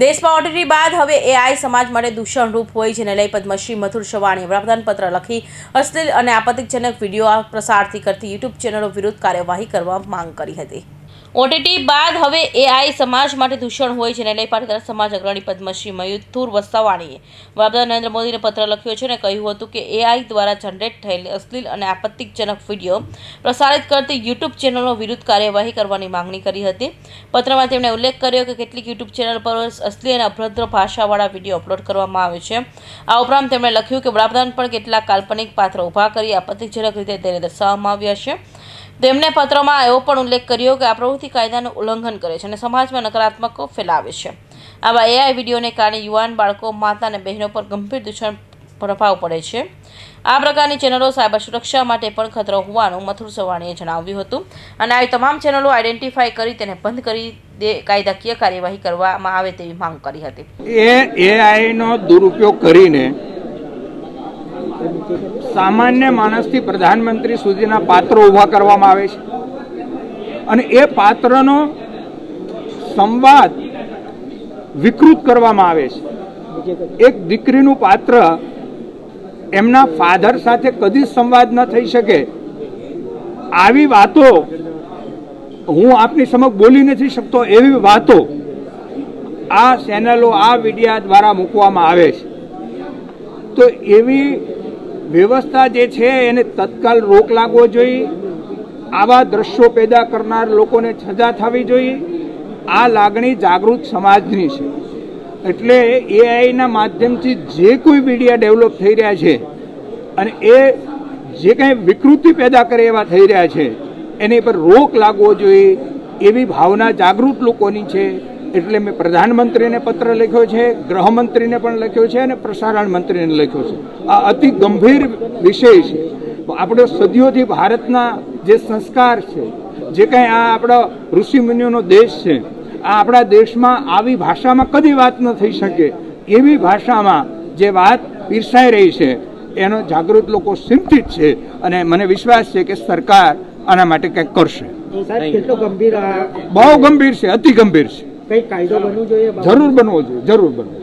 દેશમાં ઓટીટી બાદ હવે એઆઈ સમાજ માટે દૂષણરૂપ હોય જેને લઈ પદ્મશ્રી મથુર શવાણીએ વડાપ્રધાન પત્ર લખી અશ્લીલ અને આપત્તિજનક વીડિયો પ્રસારથી કરતી યુટ્યુબ ચેનલો વિરુદ્ધ કાર્યવાહી કરવા માંગ કરી હતી. ઓટીટી બાદ હવે એઆઈ સમાજ માટે દૂષણ હોય છે. લઈ પાટીદાર સમાજ અગ્રણી પદ્મશ્રી મયુથુર વસાવાણીએ વડાપ્રધાન નરેન્દ્ર મોદીને પત્ર લખ્યો છે અને કહ્યું હતું કે એઆઈ દ્વારા જનરેટ થયેલી અશ્લીલ અને આપત્તિજનક વીડિયો પ્રસારિત કરતી યુટ્યુબ ચેનલો વિરુદ્ધ કાર્યવાહી કરવાની માંગણી કરી હતી. પત્રમાં તેમણે ઉલ્લેખ કર્યો કે કેટલીક યુટ્યુબ ચેનલ પર અશ્લીલ અને અભદ્ર ભાષાવાળા વીડિયો અપલોડ કરવામાં આવે છે. આ ઉપરાંત તેમણે લખ્યું કે વડાપ્રધાન પણ કેટલાક કાલ્પનિક પાત્રો ઊભા કરી આપત્તિજનક રીતે તેને દર્શાવવામાં આવ્યા છે. તેમણે પત્રમાં એવો પણ ઉલ્લેખ કર્યો કે આ પ્રવૃત્તિ કાયદાનું ઉલ્લંઘન કરે છે અને સમાજમાં નકારાત્મક ફેલાવે છે. આવા એઆઈ વિડીયોને કારણે યુવાન બાળકો, માતા અને બહેનો પર ગંભીર દૂષણ પ્રભાવ પડે છે. આ પ્રકારની ચેનલો સાયબર સુરક્ષા માટે પણ ખતરો હોવાનું મથુર સવાણીએ જણાવ્યું હતું અને આવી તમામ ચેનલો આઈડેન્ટિફાઈ કરી તેને બંધ કરી દે, કાયદાકીય કાર્યવાહી કરવામાં આવે તેવી માંગ કરી હતી. એ એઆઈનો દુરુપયોગ કરીને સામાન્ય માણસથી પ્રધાનમંત્રી સુધીના પાત્રો ઊભા કરવામાં આવે છે. અને એ પાત્રનો સંવાદ વિકૃત કરવામાં આવે છે. એક દીકરીનું પાત્ર એમના ફાધર સાથે કદી સંવાદ ન થઈ શકે. આવી વાતો હું આપની સમક્ષ બોલી નથી શકતો, એવી વાતો આ ચેનલો, આ વિડિયા દ્વારા મૂકવામાં આવે છે. તો એવી વ્યવસ્થા જે છે એને તત્કાલ રોક લાગવો જોઈએ. આવા દ્રશ્યો પેદા કરનાર લોકોને સજા થવી જોઈએ. આ લાગણી જાગૃત સમાજની છે. એટલે એઆઈના માધ્યમથી જે કોઈ મીડિયા ડેવલપ થઈ રહ્યા છે અને એ જે કંઈ વિકૃતિ પેદા કરે એવા થઈ રહ્યા છે, એની પર રોક લાગવો જોઈએ એવી ભાવના જાગૃત લોકોની છે. એટલે મેં પ્રધાનમંત્રીને પત્ર લખ્યો છે ગૃહમંત્રીને પણ લખ્યો છે અને પ્રસારણ મંત્રીને લખ્યો છે. આ અતિ ગંભીર વિષય છે. આપણો સદીઓથી ભારતના જે સંસ્કાર છે જે કંઈ આ આપણો ઋષિમુનિઓનો દેશ છે આ આપણા દેશમાં આવી ભાષામાં કદી વાત ન થઈ શકે. એવી ભાષામાં જે વાત પીરસાઈ રહી છે એનો જાગૃત લોકો ચિંતિત છે અને મને વિશ્વાસ છે કે સરકાર આના માટે કંઈક કરશે. બહુ ગંભીર છે અતિ ગંભીર છે. કઈ કાયદો બનવો જોઈએ જરૂર બનવો જોઈએ જરૂર બનવો